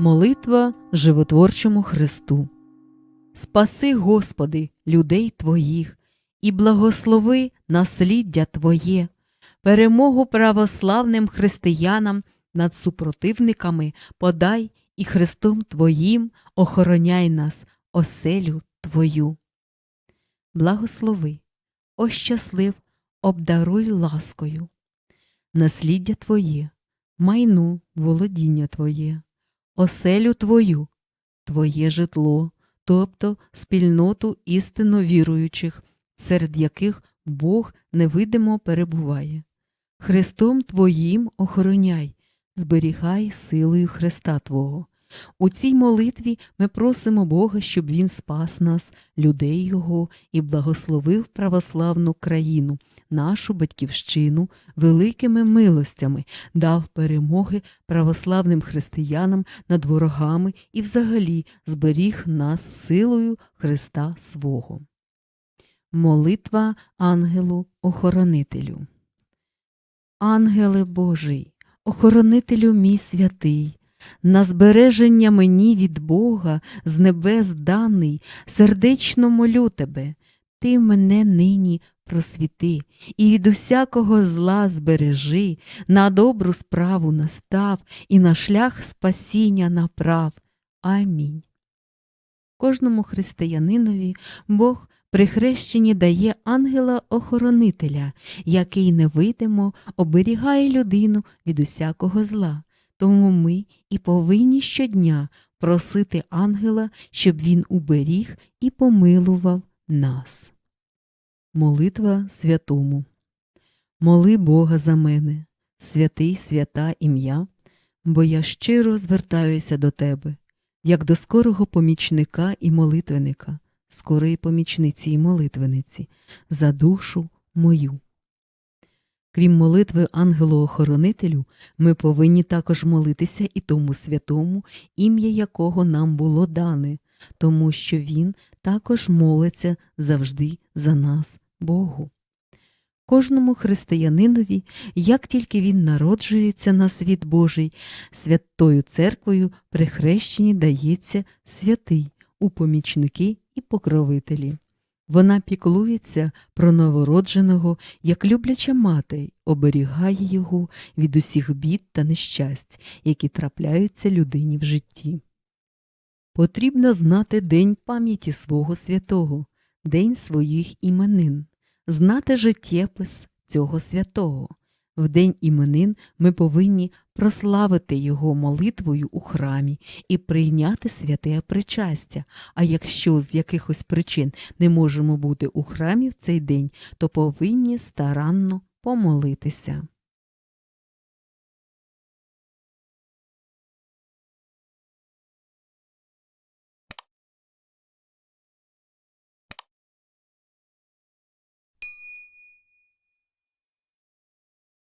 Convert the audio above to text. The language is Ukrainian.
Молитва животворчому Христу. Спаси, Господи, людей Твоїх, і благослови насліддя Твоє, перемогу православним християнам над супротивниками подай і Христом Твоїм охороняй нас, оселю Твою. Благослови, ощаслив, обдаруй ласкою, насліддя Твоє, майну, володіння Твоє оселю Твою, Твоє житло, тобто спільноту істинно віруючих, серед яких Бог невидимо перебуває. Христом Твоїм охороняй, зберігай силою Христа Твого. У цій молитві ми просимо Бога, щоб Він спас нас, людей Його, і благословив православну країну, нашу батьківщину, великими милостями, дав перемоги православним християнам над ворогами і взагалі зберіг нас силою Христа свого. Молитва ангелу-охоронителю. Ангеле Божий, охоронителю мій святий, на збереження мені від Бога з небес даний, сердечно молю тебе, ти мене нині просвіти, і від усякого зла збережи, на добру справу настав, і на шлях спасіння направ. Амінь. Кожному християнинові Бог при хрещенні дає ангела-охоронителя, який невидимо оберігає людину від усякого зла. Тому ми і повинні щодня просити ангела, щоб він уберіг і помилував нас. Молитва святому. Моли Бога за мене, святий свята ім'я, бо я щиро звертаюся до тебе, як до скорого помічника і молитвенника, скорої помічниці і молитвениці, за душу мою. Крім молитви ангелу-охоронителю, ми повинні також молитися і тому святому, ім'я якого нам було дане, тому що він також молиться завжди за нас, Богу. Кожному християнинові, як тільки він народжується на світ Божий, святою церквою при хрещенні дається святий у помічники і покровителі. Вона піклується про новородженого, як любляча мати, оберігає його від усіх бід та нещасть, які трапляються людині в житті. Потрібно знати день пам'яті свого святого, день своїх іменин, знати життєпис цього святого. В день іменин ми повинні прославити його молитвою у храмі і прийняти святе причастя. А якщо з якихось причин не можемо бути у храмі в цей день, то повинні старанно помолитися.